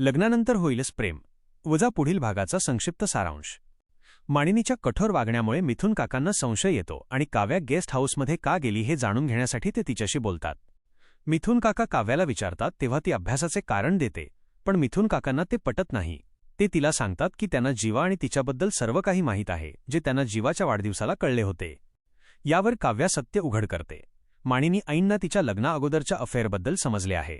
लग्नानंतर होईलच प्रेम. वजा पुढील भागाचा संक्षिप्त सारांश. माणिनीच्या कठोर वागण्यामुळे मिथुन काकांना संशय येतो आणि काव्या गेस्ट हाऊसमध्ये का गेली हे जाणून घेण्यासाठी ते तिच्याशी बोलतात. मिथुन काका काव्याला विचारतात तेव्हा ती अभ्यासाचे कारण देते पण मिथुन काकांना ते पटत नाही. ते तिला सांगतात की त्यांना जीवा आणि तिच्याबद्दल सर्व काही माहीत आहे जे त्यांना जीवाच्या वाढदिवसाला कळले होते. यावर काव्या सत्य उघड करते. माणिनी ऐंना तिच्या लग्नाअगोदरच्या अफेअरबद्दल समजले आहे.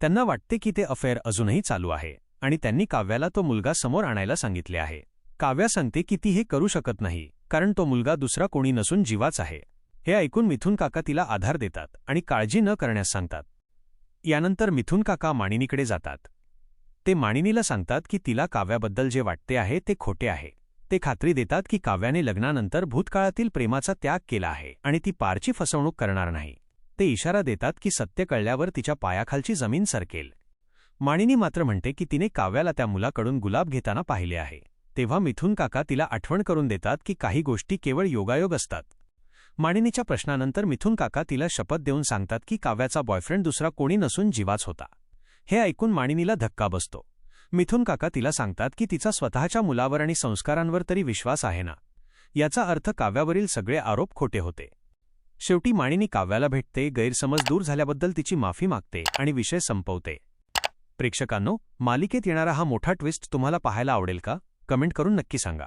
त्यांना वाटते की ते अफेअर अजूनही चालू आहे आणि त्यांनी काव्याला तो मुलगा समोर आणायला सांगितले आहे. काव्या सांगते की ती हे करू शकत नाही कारण तो मुलगा दुसरा कोणी नसून जीवाच आहे. हे ऐकून मिथुन काका तिला आधार देतात आणि काळजी न करण्यास सांगतात. यानंतर मिथुन काका मानिनीकडे जातात. ते माणिनीला सांगतात की तिला काव्याबद्दल जे वाटते आहे ते खोटे आहे. ते खात्री देतात की काव्याने लग्नानंतर भूतकाळातील प्रेमाचा त्याग केला आहे आणि ती पारची फसवणूक करणार नाही. ते इशारा देतात की सत्य कळल्यावर तिच्या पायाखालची जमीन सरकेल. माणिनी मात्र म्हणते की तिने काव्याला त्या मुलाकडून गुलाब घेताना पाहिले आहे. तेव्हा मिथुन काका तिला आठवण करून देतात की काही गोष्टी केवळ योगायोग असतात. माणिनीच्या प्रश्नानंतर मिथुन काका तिला शपथ देऊन सांगतात की काव्याचा बॉयफ्रेंड दुसरा कोणी नसून जीवाच होता. हे ऐकून माणिनीला धक्का बसतो. मिथुन काका तिला सांगतात की तिचा स्वतःच्या मुलावर आणि संस्कारांवर तरी विश्वास आहे ना? याचा अर्थ काव्यावरील सगळे आरोप खोटे होते. शेवटी माणिनी काव्याला भेटते गैरसमज दूर झाल्याबद्दल तिची माफी मागते आणि विषय संपवते. प्रेक्षकांनो मालिकेत येणारा हा मोठा ट्विस्ट तुम्हाला पाहायला आवडेल का? कमेंट करून नक्की सांगा.